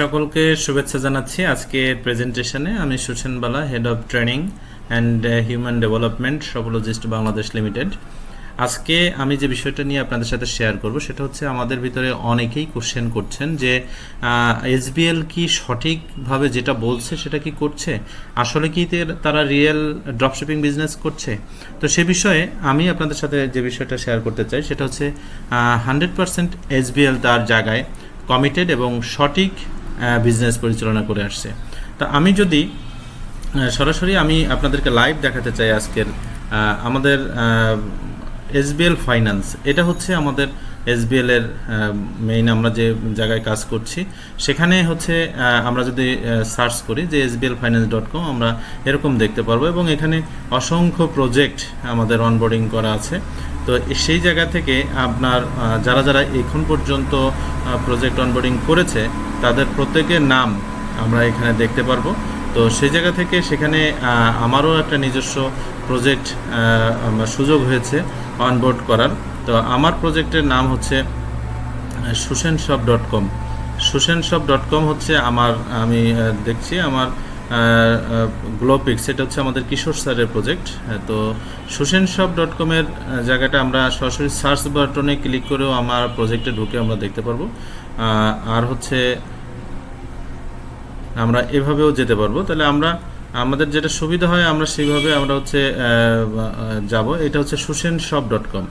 সকলকে শুভেচ্ছা জানাচ্ছি আজকের প্রেজেন্টেশনে আমি Susen Bala head of training and human development সফোলজিস্ট Bangladesh limited আজকে আমি যে বিষয়টা নিয়ে আপনাদের সাথে শেয়ার করব, সেটা হচ্ছে আমাদের ভিতরে অনেকেই কোশ্চেন করছেন যে এস এসবিএল কি সঠিকভাবে যেটা বলছে সেটা কি করছে? আসলে কি তারা রিয়েল ড্রপশিপিং বিজনেস করছে? তো সে বিষয়ে আমি আপনাদের সাথে যে বিষয়টা শেয়ার করতে চাই, সেটা হচ্ছে হান্ড্রেড পার্সেন্ট এসবিএল তার জায়গায় কমিটেড এবং সঠিক বিজনেস পরিচালনা করে আসছে। তা আমি যদি সরাসরি আমি আপনাদেরকে লাইভ দেখাতে চাই আজকের আমাদের এসবিএল ফাইন্যান্স এটা হচ্ছে আমাদের এসবিএল এর মেইন আমরা যে জায়গায় কাজ করছি, সেখানে হচ্ছে আমরা যদি সার্চ করি যে এসবিএল ফাইন্যান্স ডট কম আমরা এরকম দেখতে পারব এবং এখানে অসংখ্য প্রজেক্ট আমাদের অনবোর্ডিং করা আছে। তো সেই জায়গা থেকে আপনার যারা যারা এখন পর্যন্ত প্রজেক্ট অনবোর্ডিং করেছে, তাদের প্রত্যেকের নাম আমরা এখানে দেখতে পারব। তো সেই জায়গা থেকে সেখানে আমারও একটা নিজস্ব প্রজেক্ট সুযোগ হয়েছে অনবোর্ড করার। তো আমার প্রজেক্টের নাম হচ্ছে Susen shop dot com. Susen shop dot com হচ্ছে আমার, আমি দেখছি আমার গ্লোপিক্স এটা হচ্ছে আমাদের কিশোর স্যারের প্রজেক্ট তো সুসেন শপ ডট কমের জায়গাটা আমরা সরাসরি সার্চ বাটনে ক্লিক করেও আমার প্রজেক্টে ঢুকে আমরা দেখতে পারব। আর হচ্ছে আমরা এভাবেও যেতে পারব। তাহলে আমরা, আমাদের যেটা সুবিধা হয় আমরা সেইভাবে আমরা হচ্ছে যাব। এটা হচ্ছে সুসেন শপ ডট কম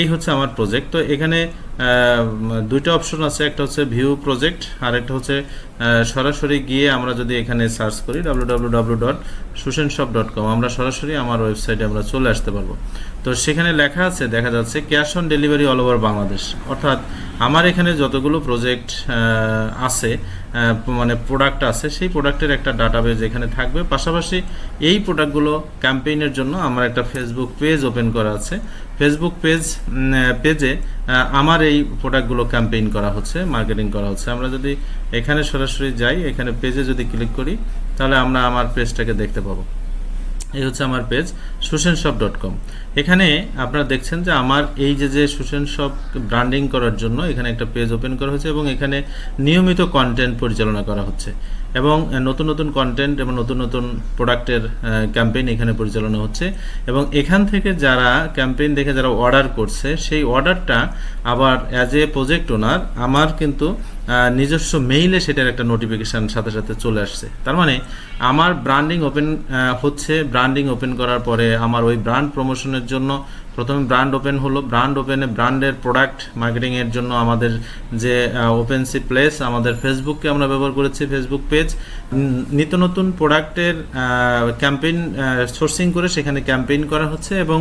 এই হচ্ছে আমার প্রজেক্ট তো এখানে দুইটা অপশন আছে। একটা হচ্ছে ভিউ প্রজেক্ট আর একটা হচ্ছে সরাসরি গিয়ে আমরা যদি এখানে সার্চ করি W dot Susen shop dot com আমরা সরাসরি আমার ওয়েবসাইটে আমরা চলে আসতে পারব। তো সেখানে লেখা আছে, দেখা যাচ্ছে cash on delivery all over Bangladesh অর্থাৎ আমার এখানে যতগুলো প্রজেক্ট আছে মানে প্রোডাক্ট আছে, সেই প্রোডাক্টের একটা ডাটাবেজ এখানে থাকবে। পাশাপাশি এই প্রোডাক্টগুলো ক্যাম্পেইনের জন্য আমার একটা ফেসবুক পেজ ওপেন করা আছে। ফেসবুক পেজ পেজে আমার এই প্রোডাক্টগুলো ক্যাম্পেইন করা হচ্ছে মার্কেটিং করা হচ্ছে। আমরা যদি এখানে সরাসরি যাই, এখানে পেজে যদি ক্লিক করি, তাহলে আমরা আমার পেজটাকে দেখতে পাবো। এই হচ্ছে আমার page Susen shop dot com এখানে আপনারা দেখছেন যে আমার এই যে যে সুসেন শপ ব্র্যান্ডিং করার জন্য এখানে একটা পেজ ওপেন করা হয়েছে এবং এখানে নিয়মিত কন্টেন্ট পরিচালনা করা হচ্ছে। এবং নতুন নতুন কন্টেন্ট এবং নতুন নতুন প্রোডাক্টের ক্যাম্পেইন এখানে পরিচালনা হচ্ছে। এবং এখান থেকে যারা ক্যাম্পেইন দেখে যারা অর্ডার করছে, সেই অর্ডারটা আবার অ্যাজ এ প্রজেক্ট ওনার আমার কিন্তু নিজস্ব মেইলে সেটার একটা নোটিফিকেশান সাথে সাথে চলে আসছে। তার মানে আমার ব্র্যান্ডিং ওপেন হচ্ছে। ব্র্যান্ডিং ওপেন করার পরে আমার ওই ব্র্যান্ড প্রমোশনের জন্য প্রথমে ব্র্যান্ড ওপেন হলো। ব্র্যান্ড ওপেনে ব্র্যান্ডের প্রোডাক্ট মার্কেটিংয়ের জন্য আমাদের যে ওপেনসি প্লেস আমাদের ফেসবুককে আমরা ব্যবহার করেছি ফেসবুক পেজ নিত্য নতুন প্রোডাক্টের ক্যাম্পেইন সোর্সিং করে সেখানে ক্যাম্পেইন করা হচ্ছে এবং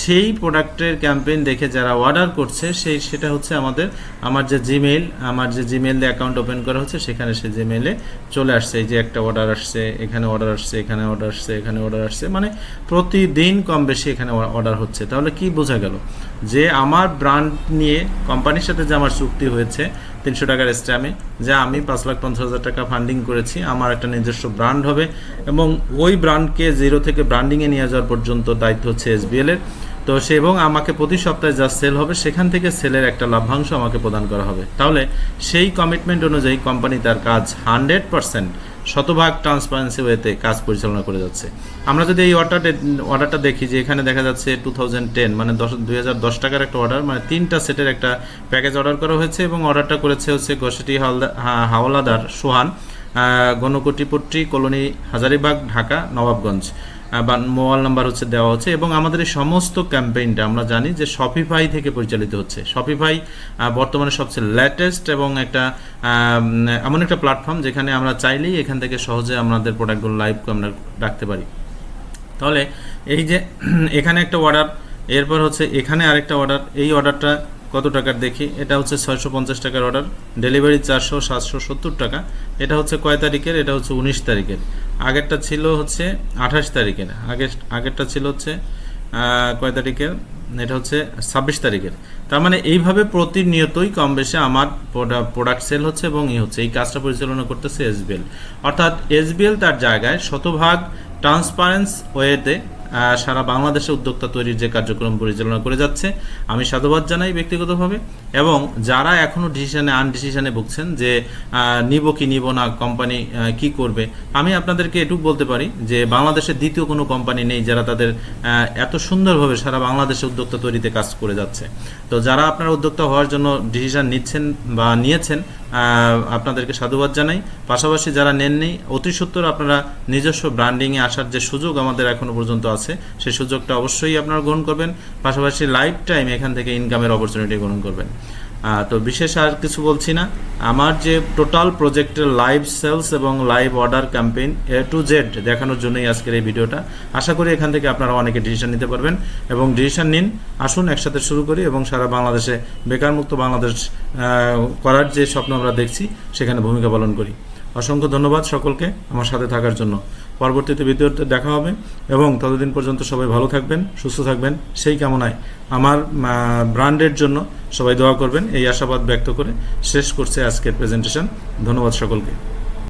সেই প্রোডাক্টের ক্যাম্পেইন দেখে যারা অর্ডার করছে, সেই, সেটা হচ্ছে আমাদের, আমার যে জিমেইল আমার যে জিমেইল অ্যাকাউন্ট ওপেন করা হচ্ছে, সেখানে সে জিমেইলে চলে আসছে। এই যে একটা অর্ডার আসছে, এখানে অর্ডার আসছে, এখানে অর্ডার আসছে, এখানে অর্ডার আসছে। মানে প্রতিদিন কম বেশি এখানে অর্ডার হচ্ছে। তাহলে কি বোঝা গেল? যে আমার ব্র্যান্ড নিয়ে কোম্পানির সাথে যে আমার চুক্তি হয়েছে, তিনশো টাকার স্ট্যামে যে আমি পাঁচ লাখ পঞ্চাশ হাজার টাকা ফান্ডিং করেছি, আমার একটা নিজস্ব ব্র্যান্ড হবে এবং ওই ব্র্যান্ডকে জিরো থেকে ব্র্যান্ডিংয়ে নিয়ে যাওয়ার পর্যন্ত দায়িত্ব হচ্ছে এসবিএল এর। তো সে এবং আমাকে প্রতি সপ্তাহে যা সেল হবে, সেখান থেকে সেলের একটা লাভ্যাংশ আমাকে প্রদান করা হবে। তাহলে সেই কমিটমেন্ট অনুযায়ী কোম্পানি তার কাজ হান্ড্রেড পার্সেন্ট শতভাগ ট্রান্সপারেন্সি ওয়েতে কাজ পরিচালনা করে যাচ্ছে। আমরা যদি এই অর্ডারটা অর্ডারটা দেখি যে এখানে দেখা যাচ্ছে টু থাউজেন্ড টেন মানে দশ, দুই হাজার দশ টাকার একটা অর্ডার মানে তিনটা সেটের একটা প্যাকেজ অর্ডার করা হয়েছে এবং অর্ডারটা করেছে হচ্ছে গোসেটি হালদা হাওলাদার সোহান গণকটিপট্টি, কলোনি হাজারিবাগ, ঢাকা, নবাবগঞ্জ। বা মোবাইল নাম্বার হচ্ছে দেওয়া হচ্ছে এবং আমাদের এই সমস্ত ক্যাম্পেইনটা আমরা জানি যে শপিফাই থেকে পরিচালিত হচ্ছে। শপিফাই বর্তমানে সবচেয়ে লেটেস্ট এবং একটা এমন একটা প্ল্যাটফর্ম যেখানে আমরা চাইলেই এখান থেকে সহজে আমাদের প্রোডাক্টগুলো লাইভ আমরা রাখতে পারি। তাহলে এই যে এখানে একটা অর্ডার এরপর হচ্ছে এখানে আরেকটা অর্ডার এই অর্ডারটা কত টাকার দেখি? এটা হচ্ছে ছয়শো পঞ্চাশ টাকার অর্ডার ডেলিভারি চারশো, সাতশো, সত্তর টাকা। এটা হচ্ছে কয় তারিখের? এটা হচ্ছে উনিশ তারিখের। আগেরটা ছিল হচ্ছে আঠাশ তারিখের। আগে আগেরটা ছিল হচ্ছে কয় তারিখের? এটা হচ্ছে ছাব্বিশ তারিখের। তার মানে এইভাবে প্রতিনিয়তই কম বেশি আমার প্রোডাক্ট সেল হচ্ছে এবং ই হচ্ছে। এই কাজটা পরিচালনা করতেছে এসবিএল অর্থাৎ এসবিএল তার জায়গায় শতভাগ ট্রান্সপারেন্স ওয়েতে সারা বাংলাদেশে উদ্যোক্তা তৈরির যে কার্যক্রম পরিচালনা করে যাচ্ছে, আমি সাধুবাদ জানাই ব্যক্তিগতভাবে। এবং যারা এখনও ডিসিশনে আনডিসিশনে ভুগছেন যে নিব কি নিব না কোম্পানি কি করবে, আমি আপনাদেরকে এটুকু বলতে পারি যে বাংলাদেশের দ্বিতীয় কোনো কোম্পানি নেই যারা তাদের এত সুন্দরভাবে সারা বাংলাদেশে উদ্যোক্তা তৈরিতে কাজ করে যাচ্ছে। তো যারা আপনারা উদ্যোক্তা হওয়ার জন্য ডিসিশন নিচ্ছেন বা নিয়েছেন আপনাদেরকে সাধুবাদ জানাই। পাশাপাশি যারা নেননি, অতি সত্তর আপনারা নিজস্ব ব্র্যান্ডিংয়ে আসার যে সুযোগ আমাদের এখনও পর্যন্ত আছে, সেই সুযোগটা অবশ্যই আপনারা গ্রহণ করবেন। পাশাপাশি লাইফ টাইম এখান থেকে ইনকামের অপরচুনিটি গ্রহণ করবেন। তো বিশেষ আর কিছু বলছি না। আমার যে টোটাল প্রজেক্টের লাইভ সেলস এবং live order campaign A to Z দেখানোর জন্যই আজকের এই ভিডিওটা। আশা করি এখান থেকে আপনারা অনেকে ডিসিশন নিতে পারবেন এবং ডিসিশন নিন, আসুন একসাথে শুরু করি এবং সারা বাংলাদেশে বেকারমুক্ত বাংলাদেশ করার যে স্বপ্ন আমরা দেখছি, সেখানে ভূমিকা পালন করি। অসংখ্য ধন্যবাদ সকলকে আমার সাথে থাকার জন্য। পরবর্তীতে ভিডিওতে দেখা হবে এবং ততদিন পর্যন্ত সবাই ভালো থাকবেন, সুস্থ থাকবেন। সেই কামনায় আমার ব্র্যান্ডের জন্য সবাই দোয়া করবেন। এই আশাবাদ ব্যক্ত করে শেষ করছে আজকের প্রেজেন্টেশন ধন্যবাদ সকলকে।